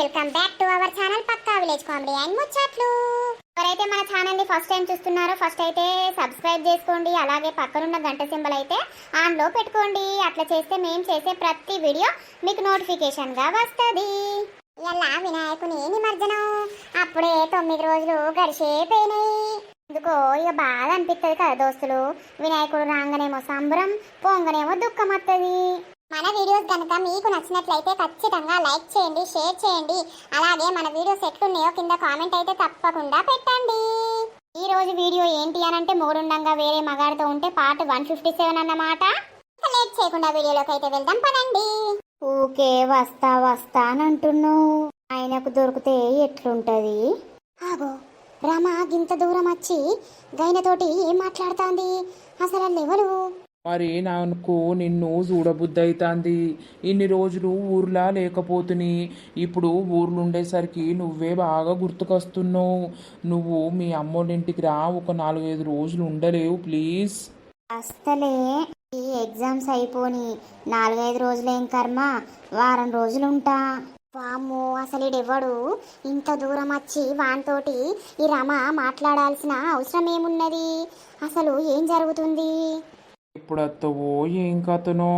Welcome back to our channel Pakka village comedy and ముచ్చట్లు ఎవరైతే మన ఛానల్ని ఫస్ట్ టైం చూస్తున్నారో ఫస్ట్ అయితే సబ్స్క్రైబ్ చేసుకోండి. అలాగే పక్కనున్న గంట సింబల్ అయితే ఆన్లో పెట్టుకోండి. అట్లా చేస్తే మేము చేసే ప్రతి వీడియో మీకు నోటిఫికేషన్గా వస్తుంది. ఇలా వినాయకుని నిమజ్జనం? అప్పుడే తొమ్మిది రోజులు గడిచేపోయినాయి ఎందుకో ఇక బాధ అనిపిస్తుంది కదా దోస్తులు. వినాయకుడు రాగానేమో సంబరం పొంగనేమో దుఃఖం వస్తుంది మన వీడియోస్ కనుక మీకు నచ్చినట్లయితే ఖచ్చితంగా లైక్ చేయండి షేర్ చేయండి. అలాగే మన వీడియోస్ ఎట్లున్నాయో కింద కామెంట్ అయితే తప్పకుండా పెట్టండి. ఈ రోజు వీడియో ఏంటి అని అంటే మూడుండంగా వేరే మగాడితో ఉంటే పార్ట్ వన్ ఫిఫ్టీ సెవెన్ అన్నమాట. లేట్ చేయకుండా వీడియోలోకి అయితే వెళ్దాం పదండి. ఊకే వస్తా వస్తా అని అంటున్నావు. ఆయనకు దొరికితే ఎట్లుంటది? ఆగో రమ గింత దూరం వచ్చి గైనతోటి ఏం మాట్లాడుతాంది? అసలు ఎవరు మరి నాకు నిన్ను చూడబుద్దయితాంది ఇన్ని రోజులు ఊర్లా లేకపోతుని. ఇప్పుడు ఊర్లుండేసరికి నువ్వే బాగా గుర్తుకొస్తున్నావు. నువ్వు మీ అమ్మోళ్ళింటికి రా ఒక నాలుగైదు రోజులు ఉండలేవు ప్లీజ్. అస్తలే ఈ ఎగ్జామ్స్ అయిపోని. నాలుగైదు రోజులేం కర్మ? వారం రోజులు ఉంటా పాము అసలు ఈడెవ్వడు ఇంత దూరం వచ్చి వాంతోటి ఈ రమ మాట్లాడాల్సిన అవసరం ఏమున్నది అసలు ఏం జరుగుతుంది? ఎప్పుడు వస్తావో ఏం కథనో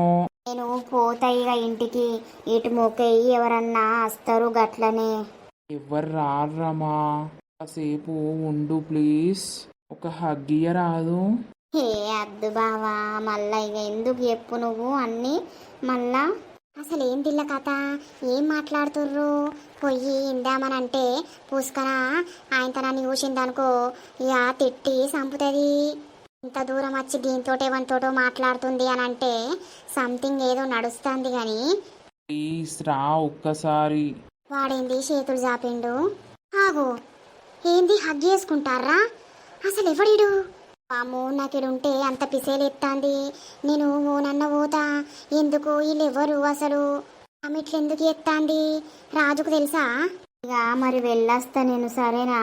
నేను పోతా ఇక ఇంటికి. ఇటు మొక్కయి ఎవరన్నా వస్తారు గట్లనే. ఎవ్వరు రారమ్మా కాసేపు ఉండు ప్లీజ్. ఒక హగ్గియ రాదు హే అద్దు బావా మళ్ళా ఇక ఎందుకు చెప్పు నువ్వు అన్నీ? మళ్ళా? అసలు ఏం తిల్ల కథ? ఏం మాట్లాడుతుర్రు? పొయ్యి ఇందామనంటే పూసుకన ఆయనతో నన్ను చూసిందనుకో ఇక తిట్టి చంపుతుంది ఇంత దూరం వచ్చి దీంతోటో ఎవరితోటో మాట్లాడుతుంది అని అంటే సంథింగ్ ఏదో నడుస్తుంది కానీ. ప్లీజ్ రా ఒక్కసారి. వాడేంది చేతులు చాపిండు ఆగు. ఏంది హగ్ చేసుకుంటారా? అసలు ఎవడిడు? పాము నాకిడుంటే అంత పిసేలెత్తాంది. నేను ఓనన్న పోతా. ఎందుకు? వీళ్ళెవ్వరు అసలు? ఎందుకు ఎత్తాంది? రాజుకు తెలుసా? ఇక మరి వెళ్ళొస్తా నేను సరేనా?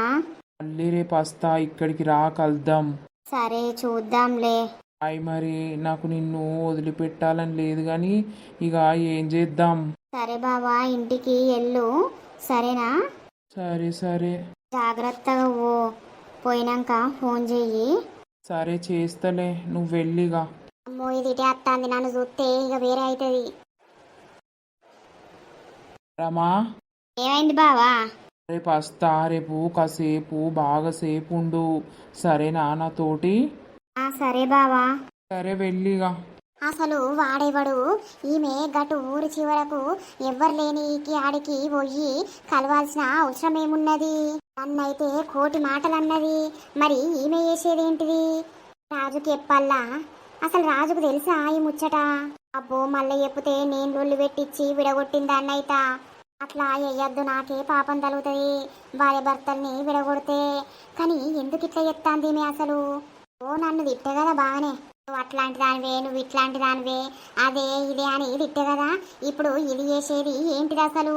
మళ్ళీ రేపు వస్తా. ఇక్కడికి రా కలుద్దాం. సరే చూద్దాంలే. అయి మరి నాకు నిన్ను వదిలిపెట్టాలని లేదు కానీ ఇక ఏం చేద్దాం? సరే బావా ఇంటికి వెళ్ళు సరేనా? సరే సరే. జాగ్రత్తగా ఓ పోయినాక ఫోన్ చెయ్యి. సరే చేస్తలే. నువ్వు వెళ్ళిగా. అమ్మో ఇది ఇటే వస్తుంది నన్ను చూస్తే ఇక వేరే అవుతుంది రమా? ఏమైంది బావా? రేపు వస్తా రేపు కాసేపు బాగా సేపు ఉండు సరేనా నాతోటి ఆ సరే బావా. సరే వెళ్ళిగా. అసలు వాడేవాడు? ఈమె గటు ఊరి చివరకు ఎవ్వరు లేని ఈకి ఆడికి పోయి కలవాల్సిన అవసరం ఏమున్నది నన్నైతే కోటి మాటలు అన్నది మరి ఈమె చేసేదేంటిది? రాజుకి చెప్పల్లా అసలు రాజుకు తెలుసా ఈ ముచ్చట? అబ్బో మళ్ళీ చెప్తే నేను లొల్లి పెట్టించి విడగొట్టింది అన్నైత అట్లా వేయద్దు నాకే పాపం తగులుతుంది. భార్య భర్తల్ని విడగొడితే. కానీ ఎందుకు ఇట్లా చెప్తాంది మీ అసలు? ఓ నన్ను తిట్టే కదా బాగానే నువ్వు అట్లాంటి దానివే నువ్వు ఇట్లాంటి దానివే. అదే ఇదే అని తిట్టే కదా. ఇప్పుడు ఇది చేసేది ఏంటిది అసలు?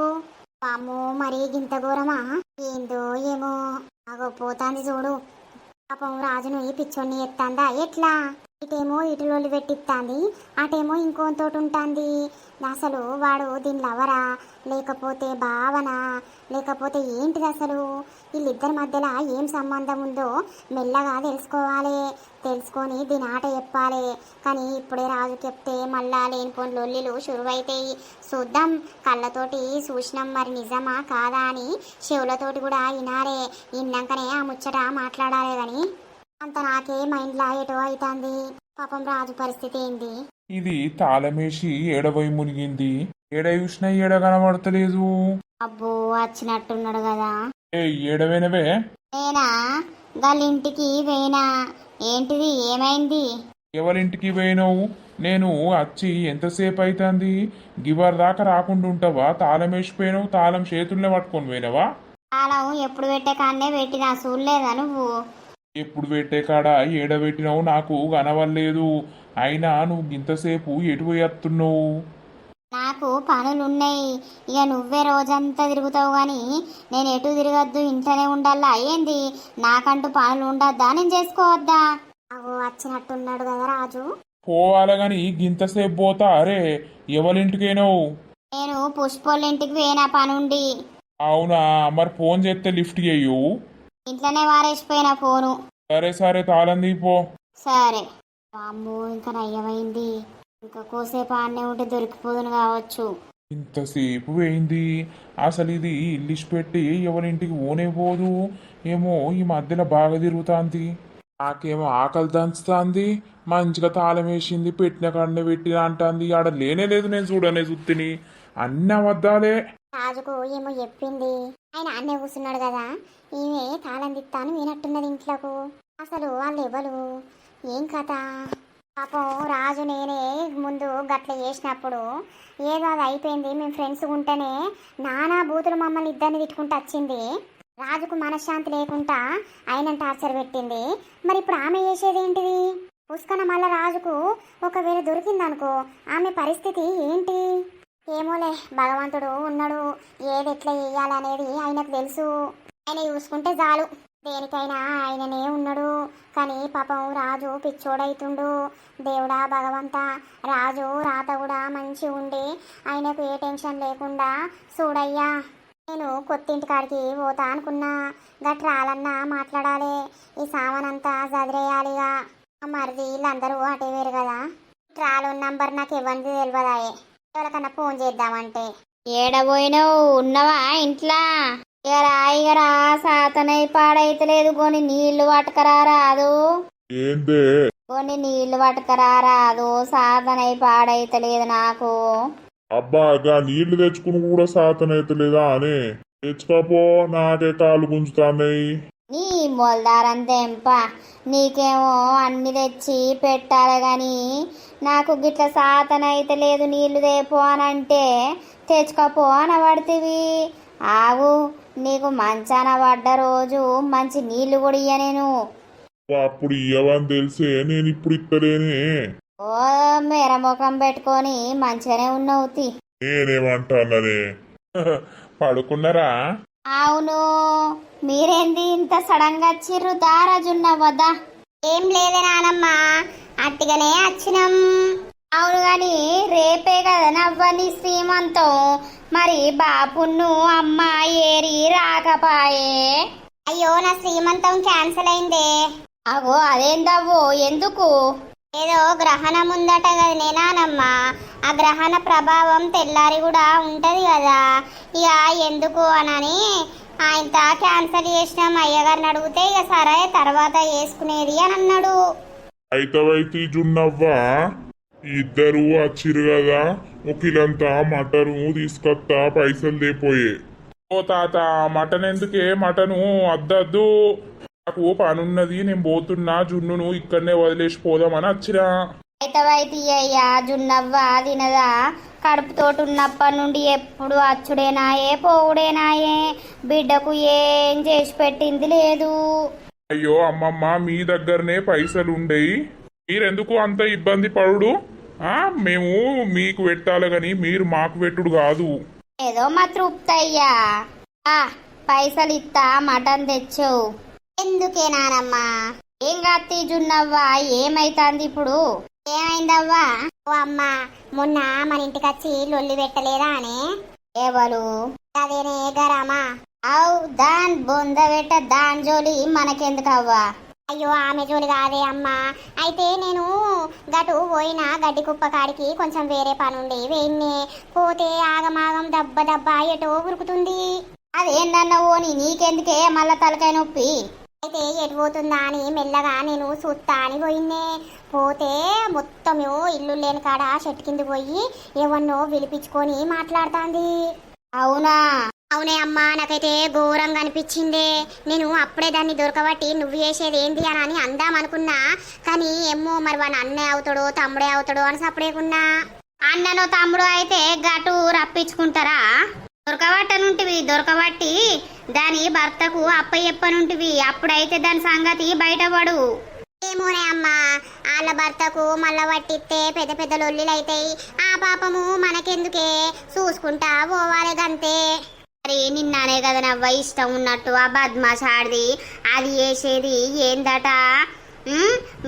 పాము మరి గింత ఘోరమా? ఏందో ఏమో. అగో పోతాంది చూడు. పాపం రాజును ఈ పిచ్చోడిని ఎత్తాందా? ఎట్లా? ఇటేమో ఇటులోళ్ళు పెట్టిస్తాంది అటేమో ఇంకోతోటి ఉంటుంది అసలు వాడు దీని లవరా లేకపోతే భావన లేకపోతే ఏంటిది అసలు? వీళ్ళిద్దరి మధ్యలో ఏం సంబంధం ఉందో మెల్లగా తెలుసుకోవాలి తెలుసుకొని దీని ఆట చెప్పాలి. కానీ ఇప్పుడే రాజు చెప్తే మళ్ళా లేనిపోని లొల్లిలు షురువైతాయి. చూద్దాం కళ్ళతోటి చూసినాం మరి నిజమా కాదా అని చెవులతోటి కూడా వినాలే. విన్నాకనే ఆ ముచ్చట మాట్లాడాలి కానీ అంత నాకే మైండ్లా ఎటో అవుతుంది పాపం రాజు పరిస్థితి ఏంది? ఇది తాళమేసి ఏడవై మునిగింది. ఏడ చూసినా ఏడ కనబడతలేదు? అబ్బో వచ్చినట్టున్నాడు కదా. ఏ ఏడవేనవే. నేనా? వాళ్ళింటికి వేనా ఏంటిది ఏమైంది? ఎవరింటికి పోయినావు? నేను వచ్చి ఎంతసేపు అవుతుంది గివర్ దాకా రాకుండా ఉంటావా? తాళం వేసిపోయినావు తాళం చేతుల్లో పట్టుకొని పోయినావా? కాలం ఎప్పుడు పెట్టే కాన్నే పెట్టినా చూడలేదా నువ్వు? ఎప్పుడు పెట్టే కాడ? ఏడబెట్టినావు నాకు కనవలేదు అయినా నువ్వు ఇంతసేపు ఎటు పోయేస్తున్నావు నాకు పనులున్నాయి. ఇక నువ్వే రోజంతా తిరుగుతావు కానీ నేను ఎటు తిరగద్దు ఇంట్లోనే ఉండాలా? ఏంది? నాకంటూ పనులు ఉండద్దా? నేను చేసుకోవద్దా? అగో వచ్చినట్టున్నాడు కదా రాజు. పోవాలి గాని గింతసేపు పోతా. అరే ఎవరింటికైనావు నేను పుష్పోళ్ళ ఇంటికి పోయినా పనుండి. అవునా? మరి ఫోన్ చేస్తే లిఫ్ట్ చేయు. ఇంట్లోనే వారేసిపోయిన ఫోను. సరే సరే తాళం తీపో. సరే. అమ్మో ఇంకా నయ్యమైంది. ఇంకా కోసేపు ఆడనే ఉంటే దొరికిపోదును కావచ్చు. ఇంతసేపు పోయింది అసలు ఇది ఇల్లిష్ పెట్టి ఎవరింటికి ఓనే పోదు. ఏమో ఈ మధ్యలో బాగా తిరుగుతాంది. నాకేమో ఆకలి దంచుతాంది. మంచిగా తాళం వేసింది పెట్టిన కాడనే పెట్టిన అంటాంది. ఆడ లేనే లేదు నేను చూడనే సుత్తిని. అన్ని అబద్ధాలే. రాజుకు ఏమో చెప్పింది. ఆయన అన్నే కూర్చున్నాడు కదా. ఈమె తాళం తిత్తాను వినట్టున్నది ఇంట్లోకు. అసలు వాళ్ళు ఎవరు? ఏం కథ? పాపం రాజు నేనే ముందు గట్ల చేసినప్పుడు ఏదో అది అయిపోయింది. మేము ఫ్రెండ్స్ ఉంటేనే నానా బూతులు మమ్మల్ని ఇద్దరిని తిట్టుకుంటూ వచ్చింది. రాజుకు మనశ్శాంతి లేకుండా ఆయన టార్చర్ పెట్టింది. మరి ఇప్పుడు ఆమె చేసేది ఏంటిది? పుష్కన మళ్ళా రాజుకు ఒకవేళ దొరికిందనుకో ఆమె పరిస్థితి ఏంటి? ఏమోలే భగవంతుడు ఉన్నాడు. ఏది ఎట్లా చేయాలనేది ఆయనకు తెలుసు. ఆయన చూసుకుంటే చాలు. దేనికైనా ఆయననే ఉన్నాడు. కానీ పాపం రాజు పిచ్చోడైతుండు. దేవుడా భగవంత రాజు రాత కూడా మంచి ఉండి ఆయనకు ఏ టెన్షన్ లేకుండా చూడయ్యా నేను కొత్తింటి కాడికి పోతా అనుకున్నా. గట్ రాలన్నా మాట్లాడాలి. ఈ సామానంతా చదిరేయాలిగా మరిది వీళ్ళందరూ అటే వేరు కదా. ట్రాలో నంబర్ నాకు ఇవ్వండి తెలియదాయే ఎవరికన్నా ఫోన్ చేద్దామంటే? ఏడబోయినావు? ఉన్నవా ఇంట్లో? ఇగరా ఇగరా సాతనై పాడైతలేదు. కొన్ని నీళ్ళు పట్టుకరా రాదు. ఏందే? కొన్ని నీళ్ళు పట్టుకరా రాదు. సాతనై పాడైతలేదు నాకు. అబ్బా గా నీళ్ళు తెచ్చుకుని కూడా సాతనైతలేదా అని? తెచ్చుకోపో నాకే కాలు గుంజుతాన్నాయి. నీ మొలదారం తెంప. నీకేమో అన్ని తెచ్చి పెట్టాలి గాని నాకు గిట్ల సాతన అయితే లేదు నీళ్ళు తేపో అని అంటే తెచ్చుకోపో అనబడితివి. ఆగు నీకు మంచాన పడ్డ రోజు మంచి నీళ్ళు కూడా ఇయ్య నేను. అప్పుడు ఇయ్యవని తెలిసే నేను ఇప్పుడు ఇక్కలేనే ఓ మేర ముఖం పెట్టుకొని మంచిగానే ఉన్నావు తి. నేనేమంటాననే? పడుకున్నారా? అవును మీరేంది ఇంత సడన్గా వచ్చిర్రు దారాజున్న వద్దా ఏం లేదే నానమ్మ అట్టిగానే వచ్చినాం అవును గాని రేపే కదా నవ్వని శ్రీమంతం. మరి బాపును అమ్మ ఏరి రాకపాయే. అయ్యో నా శ్రీమంతం క్యాన్సిల్ అయిందే. అగో అదేందవ్వో ఎందుకు? ఏదో గ్రహణం ఉందట కదా నేనానమ్మా ఆ గ్రహణ ప్రభావం తెల్లారి కూడా ఉంటది కదా. ఇక ఎందుకు అనని ఆయన క్యాన్సల్ చేసినాం. అయ్యగారిని అడిగితే ఇక సరే తర్వాత చేసుకునేది అని అన్నాడు. అయితవైతే జున్నవ్వా? ఇద్దరు వచ్చిరు కదా ఒకిలంతా మటను తీసుకొత్తా పైసలు దేపోయే ఓ తాత మటన్ ఎందుకే? మటను అద్దద్దు. నాకు పనున్నది నేను పోతున్నా జున్నును ఇక్కడనే వదిలేసి పోదామని వచ్చినా అయితవైతే అయ్యా జున్నవ్వ తినదా? కడుపుతోటి ఉన్నప్పటి నుండి ఎప్పుడు అచ్చుడేనాయే పోవుడేనాయే. బిడ్డకు ఏం చేసి పెట్టింది లేదు. అయ్యో అమ్మమ్మ మీ దగ్గరనే పైసలు ఉండేయి మీరెందుకు అంత ఇబ్బంది పడుడు? ఆ మేము మీకు పెట్టాలి గాని మీరు మాకు పెట్టుడు కాదు. ఏదో మా తృప్తి అయ్యా ఆ పైసలు ఇత్తా మటన్ తెచ్చావు. ఎందుకే నానమ్మా? ఏం కాత్తి జున్నవ్వా ఏమైతాంది ఇప్పుడు? ఏమైందవ్వా? ఓ అమ్మా మొన్న మన ఇంటికి వచ్చి లొల్లి పెట్టలేదా అని? ఎవరు? అదేనే గరామా? అవు దాన్ బొంద పెట్ట దాన్ జోలి మనకెందుకవ్వా? అయ్యో ఆమె జోలి కాదే అమ్మా. అయితే నేను గటు పోయిన గడ్డి కుప్ప కాడికి కొంచెం వేరే పనుండి వెయ్యి పోతే ఆగమాగం దబ్బ దబ్బ ఎటో ఉరుకుతుంది. అదేందన్న ఓని నీకెందుకే మళ్ళా తలకాయ నొప్పి? అయితే ఎటు పోతుందా అని మెల్లగా నేను చూస్తా అని పోయిందే పోతే మొత్తం ఇల్లు లేని కాడ చెట్టు కింద పోయి ఎవన్నో విలిపించుకొని మాట్లాడుతాంది. అవునా? అవునే అమ్మా నాకైతే ఘోరంగా అనిపించిందే. నేను అప్పుడే దాన్ని దొరకబట్టి నువ్వు చేసేది ఏంటి అని అని అందాం అనుకున్నా. కానీ ఏమో మరి వాడు అన్నయ్య అవుతాడో తమ్ముడే అవుతాడో అని సపడేకున్నా అన్నను తమ్ముడు అయితే గటు రప్పించుకుంటారా? దొరకబట్టనుంటివి దొరకబట్టి దాని భర్తకు అప్ప చెప్పనుంటివి అప్పుడైతే దాని సంగతి బయటపడు. ఏమోనే అమ్మా వాళ్ళ భర్తకు మళ్ళా పట్టిస్తే పెద్ద పెద్ద లొల్లిలైతాయి ఆ పాపము మనకెందుకే? చూసుకుంటా పోవాలి గంతే. మరి నిన్ననే కదా నవ్వ ఇష్టం ఉన్నట్టు ఆ బద్మాష్ ఆడిది అది చేసేది ఏందట?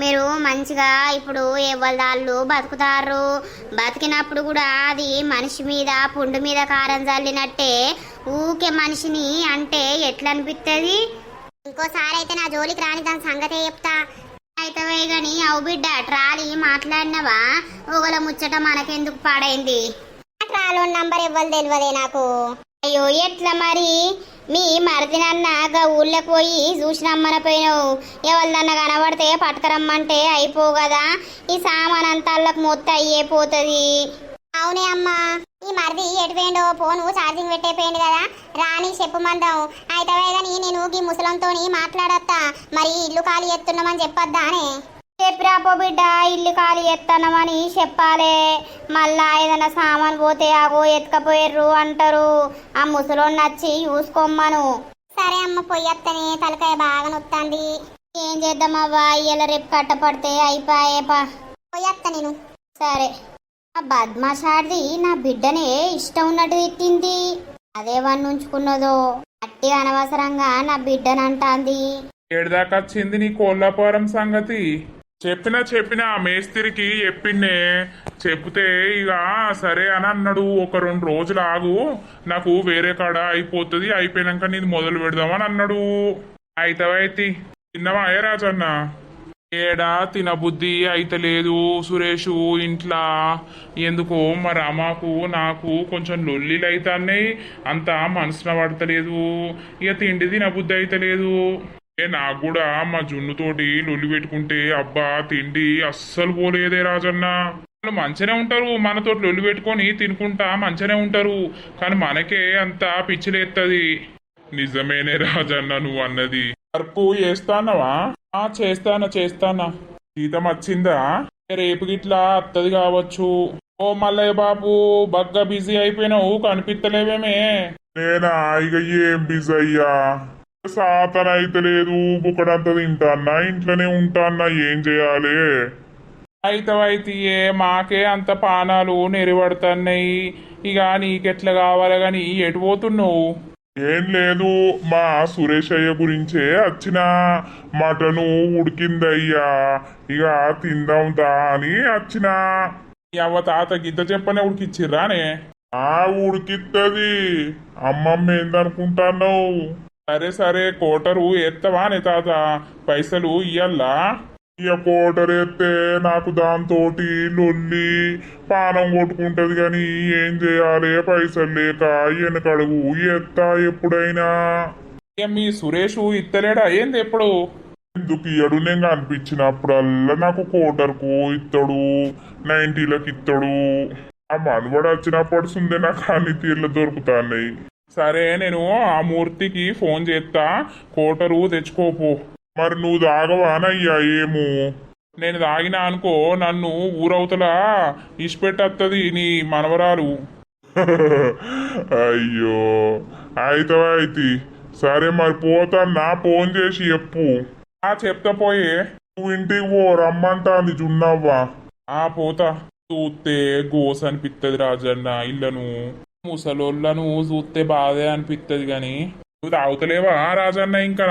మీరు మంచిగా ఇప్పుడు ఎవరిదాళ్ళు బతుకుతారు? బతికినప్పుడు కూడా అది మనిషి మీద పుండు మీద కారం చల్లినట్టే ఊకే మనిషిని అంటే ఎట్లా అనిపిస్తుంది ఇంకోసారి అయితే నా జోలికి రాని దాని సంగతే చెప్తా. అయితే గాని అవు బిడ్డ ట్రాలీ మాట్లాడినవా? ఒకల ముచ్చట మనకెందుకు పాడైంది? ట్రాలో నంబర్ ఇవ్వాలి తెలియదే నాకు. అయ్యో ఎట్లా మరి? మీ మరదినన్న గా ఊళ్ళోకి పోయి చూసి రమ్మనపోయినావు ఎవరిదన్న కనబడితే పట్టుకరమ్మంటే అయిపో కదా. ఈ సామాన్ అంతా మొత్తం అయ్యే పోతుంది. అవునే అమ్మా. ఈ మరిది ఎటుపోయిండో ఫోను ఛార్జింగ్ పెట్టేపోయింది కదా. రాని చెప్పు అయితే కానీ నేను ఈ ముసలంతో మాట్లాడత్తా. మరి ఇల్లు ఖాళీ ఎత్తున్నామని చెప్పొద్దానే. చెప్పిరాపో బిడ్డ ఇల్లు ఖాళీ ఎత్తనమని చెప్పాలే. మళ్ళా ఏదైనా సామాన్ పోతే ఆగో ఎత్తుకపోయారు అంటారు. ఆ ముసలోని నచ్చి చూసుకోమ్మను. సరే అమ్మ పొయ్యత్తనే తలకాయ బాగా నొత్తాంది. ఏం చేద్దామవ్వా ఇయ్యాల రేపు కట్టపడితే అయిపోయేపా పొయ్యత్త నేను. సరే. ఆ బద్మాషాడిది నా బిడ్డనే ఇష్టం ఉన్నట్టు తిట్టింది. అదే వాడిని ఉంచుకున్నదో అట్టి అనవసరంగా నా బిడ్డనంటాంది. ఏడుదాకా వచ్చింది నీ కోళ్ళాపురం సంగతి? చెప్పినా చెప్పినా మేస్త్రికి చెప్పిండే చెప్తే ఇక సరే అని అన్నాడు. ఒక రెండు రోజులు ఆగు. నాకు వేరే కాడ అయిపోతుంది. అయిపోయినాక నీది మొదలు పెడదామని అన్నాడు. అయితవైతి. తిన్నవా ఏ రాజన్న ఏడా తినబుద్ధి అయితలేదు సురేషు ఇంట్లో. ఎందుకో మరి అమ్మకు నాకు కొంచెం లొల్లిలు అవుతాయి అంత మనసున పడతలేదు. ఇక తిండి తినబుద్ధి అయితలేదు. ఏ నాకు కూడా మా జున్నుతోటి లొల్లి పెట్టుకుంటే అబ్బా తిండి అస్సలు పోలేదే రాజన్న. వాళ్ళు మంచిగానే ఉంటారు మనతోటి లొల్లి పెట్టుకొని తినుకుంటా మంచిగానే ఉంటారు కానీ మనకే అంత పిచ్చిలేస్తుంది నిజమేనే రాజన్న నువ్వు అన్నది. వర్క్ చేస్తానవా? ఆ చేస్తానా చేస్తానా. జీతం వచ్చిందా? రేపు గిట్లా అత్తది కావచ్చు. ఓ మల్లయ్య బాబు బగ్గా బిజీ అయిపోయినావు కనిపిస్తలేవేమే నేనా? ఇక ఏం బిజీ అయ్యా? సాతన అయితే లేదు బుక్కడంతా తింటాన్నా ఇంట్లోనే ఉంటాన్నా ఏం చేయాలి? అయితవైతే మాకే అంత పానాలు నెరవడుతున్నాయి ఇక నీకెట్లా కావాలి గాని ఎటు పోతున్నావు? ఏం లేదు మా సురేష్ అయ్య గురించే వచ్చిన మటను ఉడికిందయ్యా. ఇక తిందాం దా అని వచ్చిన అవ్వ తాత గిద్ద చెప్పనే ఉడికిచ్చిర్రానే? ఆ ఉడికిత్తది. అమ్మమ్మ ఏందనుకుంటాన్నావు? సరే సరే కోటరు ఎత్తవానే తాత? పైసలు ఇయ్యల్లా? ఇక కోటర్ ఎత్తే నాకు దాంతోటి లొల్లి పానం కొట్టుకుంటది కానీ ఏం చేయాలి? పైసలు లేక వెనకడుగు ఎత్తా ఎప్పుడైనా. ఇక మీ సురేష్ ఇత్తలేడా? ఏంది ఎప్పుడు? ఎందుకు ఇయ్యడు? నేను అనిపించినప్పుడల్లా నాకు కోటర్కు ఇత్తడు నైన్టీలకు ఇత్తడు ఆ మనవడు వచ్చినప్పటి సుందే నాకు అన్ని తీర్లు దొరుకుతాయి సరే నేను ఆ మూర్తికి ఫోన్ చేస్తా కోటరు తెచ్చుకోపో. మరి నువ్వు తాగవానయ్యా ఏమో? నేను తాగినా అనుకో నన్ను ఊరవతల ఇష్టపెట్టత్తది నీ మనవరాలు. అయ్యో అయితే అయితే? సరే మరి పోతాన్నా ఫోన్ చేసి చెప్పు. ఆ చెప్తా పోయే. నువ్వు ఇంటికి పో రమ్మంటాంది జున్నవ్వ. ఆ పోతా. చూస్తే గోస రాజన్న ఇళ్ళను. ముసలోళ్ళను చూస్తే బాధే అనిపిత్తది గాని. నువ్వు తాగుతలేవా రాజన్న ఇంకా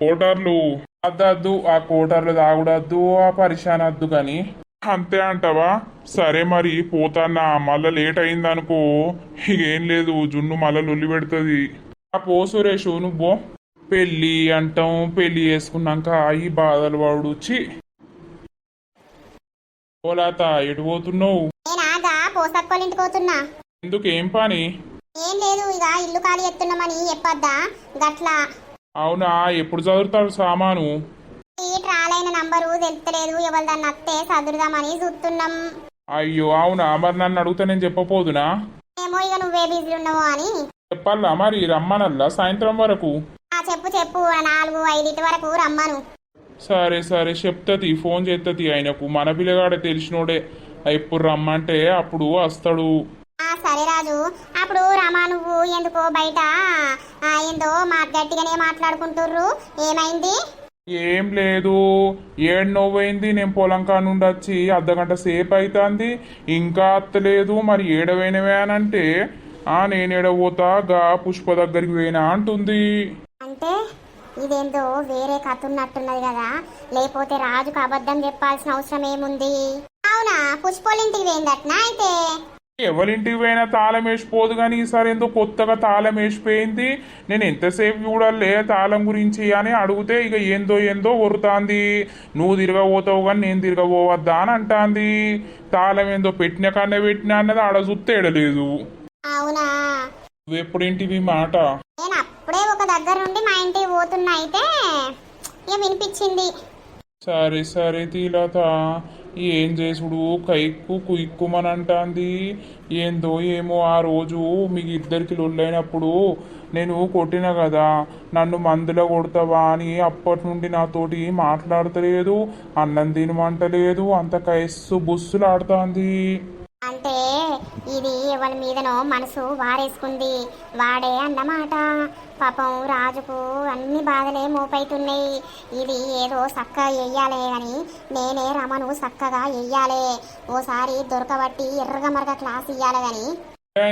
కోటర్లు. అద్దద్దు ఆ కోటర్లు తాగుడద్దు ఆ పరిశాన్ వద్దు గాని. అంతే అంటావా? సరే మరి పోతానా మళ్ళా లేట్ అయిందనుకో. ఇక ఏం లేదు జున్ను మళ్ళా లొల్లి పెడుతుంది. ఆ పో సురేషు నువ్వు పెళ్ళి అంటాం పెళ్ళి చేసుకున్నాక ఈ బాధలు వాడుచి ఓలాత ఎటు పోతున్నావు? ఎందుకు ఏం పని? ఏం లేదు ఇక ఇల్లు ఖాళీ ఎత్తున్నామని చెప్పొద్దా? గట్లా. అవునా ఎప్పుడు చదువుతాడు సామాను? ఈ ట్రాలైన నంబరు తెలుస్తలేదు ఎవరిదాన్ని అత్తే చదురుదామని చూస్తున్నాం. అయ్యో అవునా మరి నన్ను అడిగితే నేను చెప్పపోదునా ఏమో ఇక నువ్వే బిజీ ఉన్నావు అని. చెప్పాలా మరి రమ్మనల్లా సాయంత్రం వరకు? ఆ చెప్పు చెప్పు ఆ నాలుగు ఐదింటి వరకు రమ్మను. సరే సరే చెప్తది ఫోన్ చేస్తుంది ఆయనకు. మన పిల్లగాడే తెలిసినోడే. ఎప్పుడు రమ్మంటే అప్పుడు వస్తాడు. రాజు అప్పుడు రమా నువ్వు ఎందుకో బయట ఏందో మా గట్టిగానే మాట్లాడుకుంటుర్రు. ఏమైంది? ఏం లేదు. ఏడు నవ్వైంది. నేను పొలం కాడ నుండి వచ్చి అర్ధగంట సేపు అవుతుంది ఇంకా అత్తలేదు. మరి ఏడవైనవే అని అంటే ఆ నేను ఏడవోతా గా పుష్ప దగ్గరికి పోయినా అంటుంది. అంటే ఇదేందో వేరే కథ ఉన్నట్టున్నది కదా. లేకపోతే రాజుకు అబద్ధం చెప్పాల్సిన అవసరం ఏముంది? అవునా పుష్పోలింటికి పోయిందట్నా అయితే? ఎవరింటికి పోయినా తాళం వేసిపోదు కానీ ఈసారి ఏందో కొత్తగా తాళం వేసిపోయింది. నేను ఎంతసేపు చూడాలే తాళం గురించి అని అడిగితే ఇక ఏందో ఏందో ఒరుతాంది నువ్వు తిరగబోతావు కానీ నేను తిరగబోవద్దా అని అంటాంది. తాళం ఏందో పెట్టిన కన్నా పెట్టినా అన్నది ఆడ చూస్తే ఎడలేదు అవునా? మాట? నేను అప్పుడే ఒక దగ్గర నుండి మా ఇంటికి పోతున్నా అయితే ఇక వినిపించింది. సరే సరే తీలత. ఏం చేసుడు? కైక్కు కుయిక్కుమని అంటాంది ఏందో ఏమో ఆ రోజు మీకు ఇద్దరికి లొల్లైనప్పుడు నేను కొట్టిన కదా నన్ను మందులో కొడతావా అని అప్పటి నుండి నాతోటి మాట్లాడతలేదు అన్నం తినమంటలేదు అంత కయస్సు బుస్సులు ఆడుతాంది అంటే ఇది ఎవరి మీదనో మనసు వారేసుకుంది. వాడే అన్నమాట. పాపం రాజుకు అన్ని బాధలే మోపైతున్నాయి. ఇది ఏదో చక్కగా వెయ్యాలే అని నేనే రమను చక్కగా వెయ్యాలే ఓసారి దొరకబట్టి ఎర్రగ మరగ క్లాస్ ఇయ్యాలి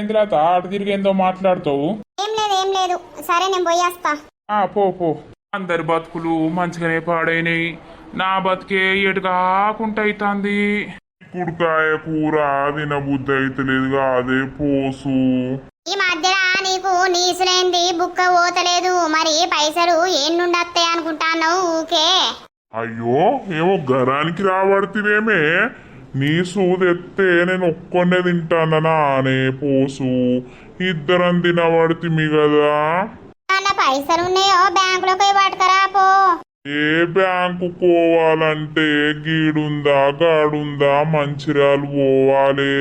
ఇందులో అటు తిరిగి ఏందో మాట్లాడతావు? ఏం లేదు ఏం లేదు. సరే నేను పోయేస్తా. ఆ పో పో. అందరి బతుకులు మంచిగానే పాడైనాయి. నా బతికే ఎటు కాకుండా అవుతుంది కుడికాయ కూర తినబుద్ధి అయితలేదుగా అదే పోసు. ఈ మధ్యన నీకు నీసులేంది బుక్క పోతలేదు. మరి పైసలు ఏం నుండి వస్తాయి అనుకుంటాను ఊకే? అయ్యో ఏమో గరానికి రాబడితేనేమే నీ సూదెత్తే నేను ఒక్కొన్నే తింటాననా అనే పోసు. ఇద్దరం తినబడితిమి కదా అన్న పైసలు ఉన్నాయో బ్యాంకులోకి పోయి పట్టుకరా పో. ఏ బ్యాంకు పోవాలంటే గీడుందా గాడుందా మంచిర్యాలు పోవాలి.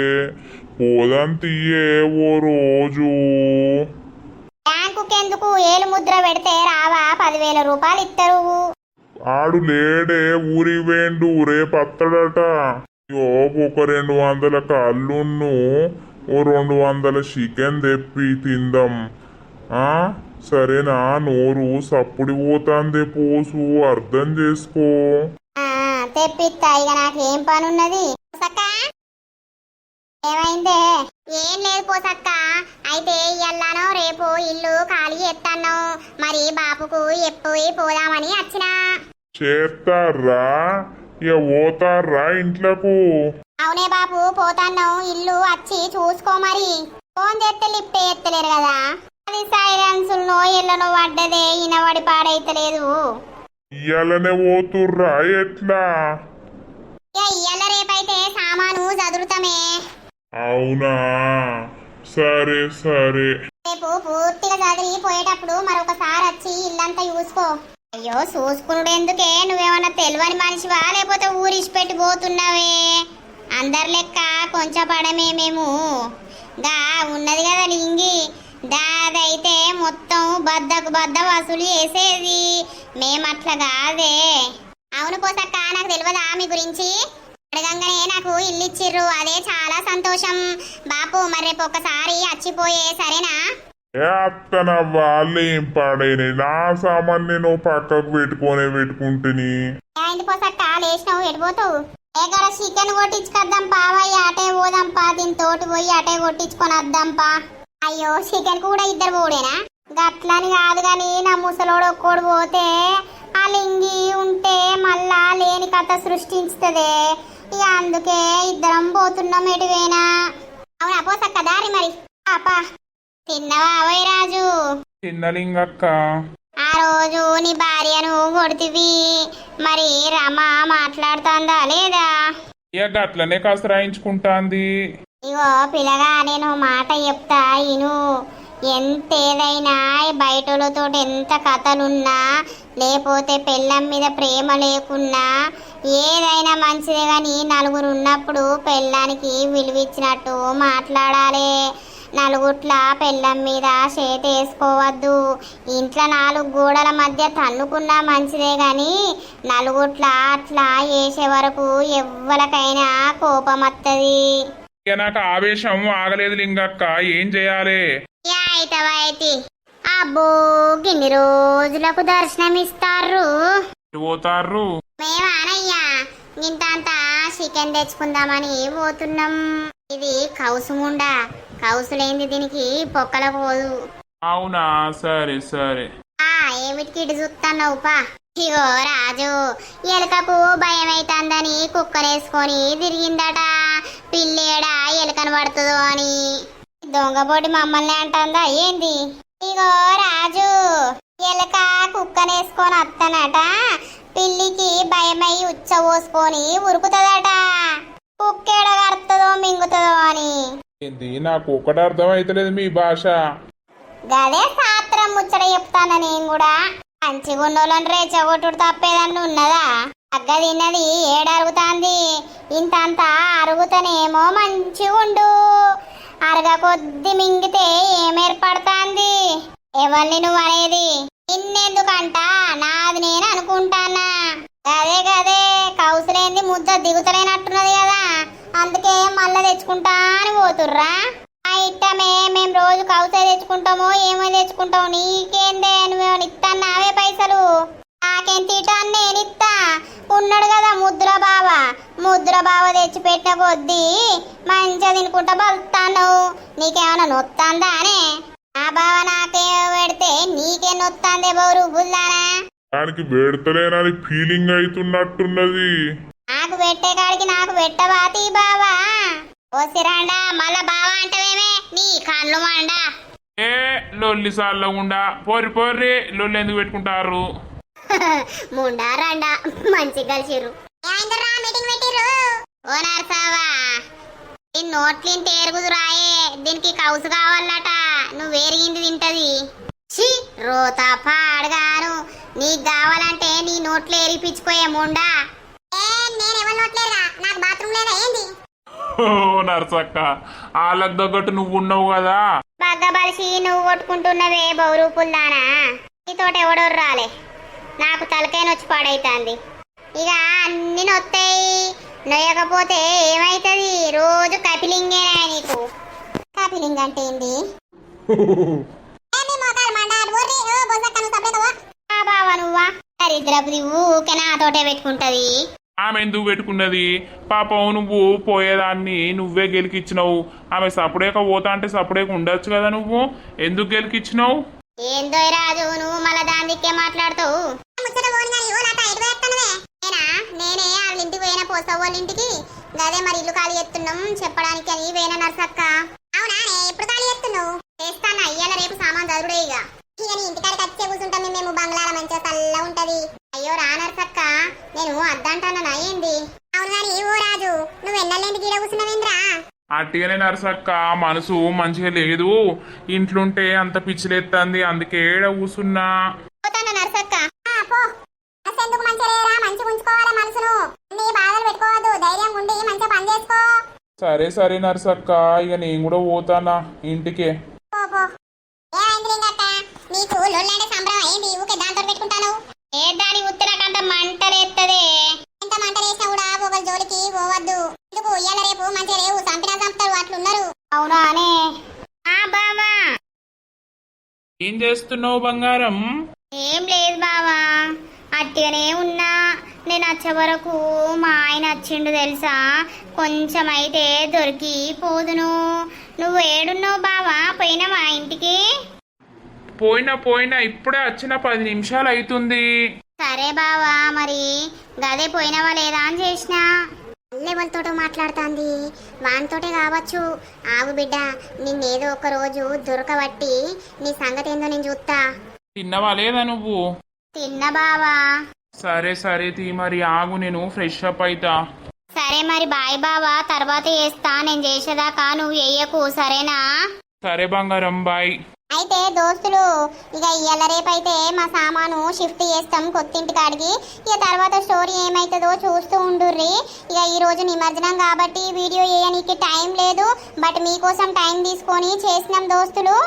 పోదాం తీయే ఓ రోజు. బ్యాంకుకి ఎందుకు ఏలు ముద్ర పెడితే రావా? పదివేల రూపాయలు ఇస్తారు ఆడు లేడే ఊరి వేండు రేపు అత్తడట. అయ్యో ఒక రెండు వందల కల్లున్ను ఓ రెండు వందల చికెన్ తెప్పి తిందాం. ఆ? సరేనా నోరు సప్పుడి పోతాందే పోసు అర్థం చేసుకో. తెప్పిస్తా ఇక నాకేం పని ఉన్నది ఏమైందే? ఏం లేదు పోసక్క. అయితే ఇయ్యాలనో రేపు ఇల్లు ఖాళీ ఎత్తాను మరి బాపుకు ఎప్పుడు పోదామని వచ్చినా చేస్తారా ఇక పోతారా ఇంట్లకు? అవునే బాబు పోతాను ఇల్లు వచ్చి చూసుకో మరి. ఫోన్ చేస్తే లిఫ్ట్ ఎత్తలేరు కదా. అది సైలెన్సుల్లో ఇళ్ళను పడ్డదే ఈనవడి పాడైతలేదు. ఇయ్యాలనే పోతుర్రా ఎట్లా ఇక ఇయ్యాల రేపైతే సామాను చదురుతామే అవునా? సరే సరే. రేపు పూర్తిగా చదివి పోయేటప్పుడు మరొకసారి వచ్చి ఇల్లంతా చూసుకో. అయ్యో చూసుకునుడు ఎందుకే? నువ్వేమన్నా తెలియని మనిషివా? లేకపోతే ఊరిసి పెట్టి పోతున్నావే అందరి లెక్క కొంచెం పడమే మేము. గా ఉన్నది కదా లింగి దాదైతే మొత్తం బద్దకు బద్ద వసూలు చేసేది. మేమట్లా కాదే. అవును పోసక్క నాకు తెలియదా మీ గురించి? అడగంగానే నాకు ఇల్లు ఇచ్చిర్రు అదే చాలా సంతోషం. బాపు మరి రేపు ఒకసారి వచ్చిపోయే సరేనా? ఏ అత్తన వాళ్ళు ఏం పాడైనాయి నా సామాన్ నేను పక్కకు పెట్టుకొని పెట్టుకుంటుని. ఏంటి పోసక్క? లేచినావు ఎడిపోతావు ఏగడ చికెన్ కొట్టించుకొద్దాం పావయ్య అటే పోదాంపా దీని తోటి పోయి అటే కొట్టించుకొని వద్దాంపా అయ్యో చికెన్ కూడా ఇద్దరు పోడేనా గట్లని కాదు గాని నా ముసలోడు ఒక్కోడు పోతే ఆ లింగి ఉంటే మళ్ళా లేని కథ సృష్టించుతుంది. ఇక అందుకే ఇద్దరం పోతున్నాం ఎటువేనా. అవునా పోసక్క దారి మరి. పాపా తిన్నవా రాజు? చిన్నలింగక్క ఆ రోజు నీ భార్యను కొడుతివి. మరి రమ మాట్లాడుతుందా లేదా? ఇక గట్లనే కసరాయించుకుంటాంది ఇగో పిల్లగా నేను మాట చెప్తా ఇను. ఎంత ఏదైనా బయటలతో ఎంత కథలున్నా లేకపోతే పెళ్ళం మీద ప్రేమ లేకున్నా ఏదైనా మంచిదే కానీ నలుగురు ఉన్నప్పుడు పెళ్ళానికి విలువిచ్చినట్టు మాట్లాడాలి. నలుగుట్ల పెళ్ళం మీద చేతి వేసుకోవద్దు. ఇంట్లో నాలుగు గోడల మధ్య తన్నుకున్నా మంచిదే కానీ నలుగుట్ల అట్లా వేసే వరకు ఎవ్వరికైనా కోపం వస్తుంది ఇక నాకు ఆవేశం ఆగలేదు లింగక్క ఏం చేయాలి? అబ్బో గిన్ని రోజులకు దర్శనం ఇస్తారు పోతారు మేమానయ్యా ఇంతంత చికెన్ తెచ్చుకుందామని పోతున్నాం. ఇది కౌసుముండా. కౌసులేంది దీనికి? పొక్కల పోదు. అవునా? సరే సరే. ఆ ఏమిటికి ఇటు చూస్తున్నావు పా. ఇగో రాజు ఎలుకకు భయం అవుతుందని కుక్కనేసుకొని తిరిగిందట. పిల్లేడా ఎలుకను పడుతుందో అని. దొంగపోటి మమ్మల్ని అంటుందా? ఏంది? ఇగో రాజు ఎలుక కుక్కనేసుకొని వస్తానట పిల్లికి భయమై ఉచ్చ పోసుకొని ఉరుకుతుందట. కుక్కేడ కడుతుందో మింగుతుందో అని. ఏంది నాకు ఒకటి అర్థం అవుతలేదు మీ భాష. గదే శాస్త్రం ముచ్చట చెప్తాను నేను కూడా. మంచిగున్నోళ్ళని రేచగొట్టుడు తప్పేదన్ను ఉన్నదా? అగ్గ తిన్నది ఏడరుగుతాంది ఇంతంత అరుగుతనేమో మంచిగుండు. అరగ కొద్ది మింగితే ఏమేర్పడుతాంది ఎవరిని నువ్వు అనేది? నిన్నెందుకంట? నాది నేను అనుకుంటానా? అదే కదే కౌసులేంది ముద్ద దిగుతలేనట్టున్నది కదా. అందుకే మళ్ళా తెచ్చుకుంటా అని పోతుర్రా. ఆ ఇట్టమే మేము రోజు కౌసే తెచ్చుకుంటాము ఏమో తెచ్చుకుంటావు నీకేందే? నువ్వేమో ఇస్తాన్నావే పైసలు. నాకేం తీటాన్ని నేను ఇస్తా ఉన్నాడు కదా ముద్ర బావ. ముద్ర బావ తెచ్చి పెట్టిన కొద్దీ మంచిగా తినుకుంటా బలుతాను నీకేమైనా నొత్తాందా అనే బావ నాకేమో పెడితే నీకే నొత్తాందే బౌరు బుల్లానా దానికి పెడతలేనని ఫీలింగ్ అవుతున్నట్టున్నది నాకు పెట్టే కాడికి నాకు పెట్టబాతి బావా. ఓ సిరాండా మళ్ళా బావా అంటవేమే? నీ కళ్ళు మండా. ఏ లొల్లి సార్లగుండా పోరి పోర్రి లొల్లి ఎందుకు పెట్టుకుంటారు? ముండా రండా మంచి కలిసిర్రు. మీటింగ్ ఓ నరసావా. ఈ నోట్లింటి ఎరుగుదు రాయే దీనికి కౌసు కావాలట. నువ్వు ఎరిగింది తింటది. ఛీ రోతా పాడగాను. నీకు కావాలంటే నీ నోట్లో ఎరిపించుకోయే ముండా. నేను ఎవరి నోట్లేరా? నాకు బాత్రూమ్ లేదా ఏంది? నరసక్క వాళ్ళకి తగ్గట్టు నువ్వు ఉన్నావు కదా. బగ్గబలిసి నువ్వు కొట్టుకుంటున్నవే బౌరు పుల్లానా. నీతోటి ఎవడో రాలే. నాకు తలకాయ నొచ్చి పాడైతాంది. ఇక అన్ని నొత్తాయి. నొయ్యకపోతే ఏమైతుంది? రోజు కపిలింగేనా నీకు. కపిలింగ్ అంటే ఏంది? ఆ బావ నువ్వా? దరిద్రపుది ఊకే నాతోటే పెట్టుకుంటది. ఆమె ఎందుకు పెట్టుకున్నది? పాపం నువ్వు పోయేదాన్ని నువ్వే గెలికిచ్చినావు. ఆమె సపడేక పోతా అంటే సపడేక ఉండొచ్చు కదా నువ్వు? ఎందుకు గెలికిచ్చినావు? ఏందో రాజు నువ్వు మళ్ళా దాని దిక్కే మాట్లాడుతావు? నేనే వాళ్ళ ఇంటికి పోయిన పోసవ వాళ్ళ ఇంటికి? గదే మరి ఇల్లు ఖాళీ ఎత్తున్నాం చెప్పడానికి అని వేన నర్సక్క. అవునా ఎప్పుడు ఖాళీ ఎత్తున్నావు చేస్తాను అయ్యాల రేపు సామాన్ చదువుడే ఇక ఇక నీ ఇంటికాడికి వచ్చే కూర్చుంటాం మేము బంగ్లాల మంచిగా చల్ల ఉంటది. అయ్యో రా నర్సక్క నేను అద్దంటానా ఏంది? అవును గాని ఓ రాజు నువ్వు ఎన్నెల్లేంది గీడ కూర్చున్నావేంద్రా అట్టిగానే నరసక్క మనసు మంచిగా లేదు. ఇంట్లుంటే అంత పిచ్చిలేస్తుంది అందుకే ఏడ కూసున్నా. పోతాను నర్సక్క? పో. ఎందుకు మంచిగా లేరా మంచిగా ఉంచుకోవాలి మనసును. నీ బాధలు పెట్టుకోవద్దు. ధైర్యం ఉండి మంచిగా పని చేసుకో. సరే సరే నరసక్క. ఇక నేను కూడా పోతానా ఇంటికే. పో పో. ఏమైంది లింగక్క? నీకు లొల్లంటే సంబరం ఏంది? ఊకే దాంతో పెట్టుకుంటాను. ఏ దాని ఉత్తరకంట మంటలేత్తదే ఎంత మంటలేసినా కూడా ఒకరి జోలికి పోవద్దు. ఎందుకు? ఇయ్యాల రేపు మంచిగా లేవు. చంపినా చంపుతారు అట్లున్నారు అవునా అనే? ఆ బావా. ఏం చేస్తున్నావు బంగారం? ఏం లేదు బావా. అట్టిగానే ఉన్నా. నేను వచ్చే వరకు మా ఆయన వచ్చిండు తెలుసా? కొంచెం అయితే దొరికి పోదును నువ్వు ఏడున్నావు బావా? పోయినా మా ఇంటికి? పోయినా పోయినా ఇప్పుడే వచ్చిన పది నిమిషాలు అవుతుంది సరే బావా మరి గదే పోయినవా లేదా అని చేసిన. వాళ్ళతోటో మాట్లాడుతాంది. వానితోటే కావచ్చు. ఆగు బిడ్డ నిన్నేదో ఒక రోజు దొరకబట్టి నీ సంగతి ఏందో నేను చూస్తా తిన్నవా లేదా నువ్వు? తిన్న బావా. సరే సరే తీ మరి ఆగు నేను ఫ్రెష్ అప్ అయితా. సరే మరి బాయ్ బావా తర్వాత చేస్తా నేను చేసేదాకా నువ్వు వేయకు సరేనా? సరే బంగారం బాయ్. అయితే దోస్తులు ఇక ఇయ్యాల రేపైతే మా సామాను షిఫ్ట్ చేస్తాం కొత్త ఇంటి కాడికి. ఇక తర్వాత స్టోరీ ఏమైతుందో చూస్తూ ఉండుర్రి. ఇక ఈ రోజు నిమజ్జనం కాబట్టి వీడియో చేయడానికి టైం లేదు బట్ మీకోసం టైం తీసుకొని చేసినాం దోస్తులు.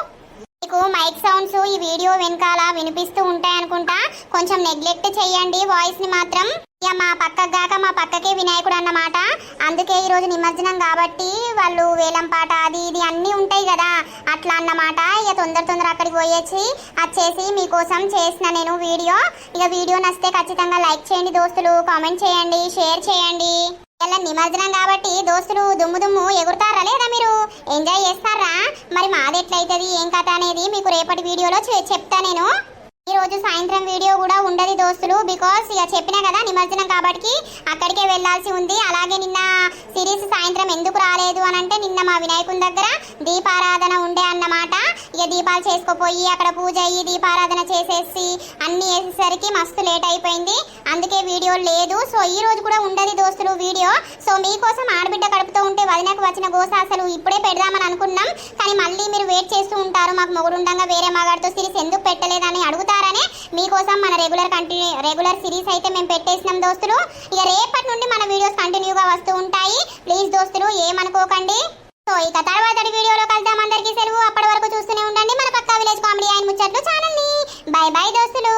మీకు మైక్ సౌండ్స్ ఈ వీడియో వెనకాల వినిపిస్తూ ఉంటాయి అనుకుంటా. కొంచెం నెగ్లెక్ట్ చేయండి వాయిస్ని మాత్రం. ఇక మా పక్కకు గాక మా పక్కకే వినాయకుడు అన్నమాట. అందుకే ఈ రోజు నిమజ్జనం కాబట్టి వాళ్ళు వేలం పాట అది ఇది అన్నీ ఉంటాయి కదా. అట్లా అన్నమాట. ఇక తొందర తొందర అక్కడికి పోయేసి వచ్చేసి మీకోసం చేసిన నేను వీడియో ఇక వీడియో నచ్చితే ఖచ్చితంగా లైక్ చేయండి దోస్తులు. కామెంట్ చేయండి షేర్ చేయండి. ఇలా నిమజ్జనం కాబట్టి దోస్తులు దుమ్ము దుమ్ము ఎగురుతారా లేదా మీరు? ఎంజాయ్ చేస్తారా? మరి మాది ఎట్లయితుంది? ఏం కథ అనేది మీకు రేపటి వీడియోలో చెప్తా నేను. రోజు సాయంత్రం వీడియో కూడా ఉండదు దోస్తులు బికాస్ ఇక చెప్పినా కదా నిమజ్జనం కాబట్టి అక్కడికే వెళ్ళాల్సి ఉంది. అలాగే నిన్న సిరీస్ సాయంత్రం ఎందుకు రాలేదు అని అంటే నిన్న మా వినాయకుని దగ్గర దీపారాధన ఉండే అన్నమాట. ఇక దీపాలు చేసుకోపోయి అక్కడ పూజ అయ్యి దీపారాధన చేసేసి అన్ని వేసేసరికి మస్తు లేట్ అయిపోయింది. అందుకే వీడియో లేదు. సో ఈ రోజు కూడా ఉండదు దోస్తులు వీడియో. సో మీకోసం ఆడబిడ్డ కడుపుతూ ఉంటే వదినకు వచ్చిన గోస అసలు ఇప్పుడే పెడదామని అనుకున్నాం. కానీ మళ్ళీ మీరు వెయిట్ చేస్తూ ఉంటారు. మాకు మొగుడుండగా వేరే మగాడితో సిరీస్ ఎందుకు పెట్టలేదని అనగానే మీకోసం మన రెగ్యులర్ కంటిన్యూ రెగ్యులర్ సిరీస్ అయితే మేము పెట్టేసినాం దోస్తులు. ఇక రేపటి నుండి మన వీడియోస్ కంటిన్యూగా వస్తూ ఉంటాయి. ప్లీజ్ దోస్తులు ఏమనుకోకండి. సో ఇక తర్వాత వీడియోలో కలుద్దాం అందరికీ సెలవు. అప్పటి వరకు చూస్తూనే ఉండండి. మన పక్కా విలేజ్ కామెడీ ఆయన ముచ్చట్లు ఛానల్ని. బాయ్ బాయ్ దోస్తులు.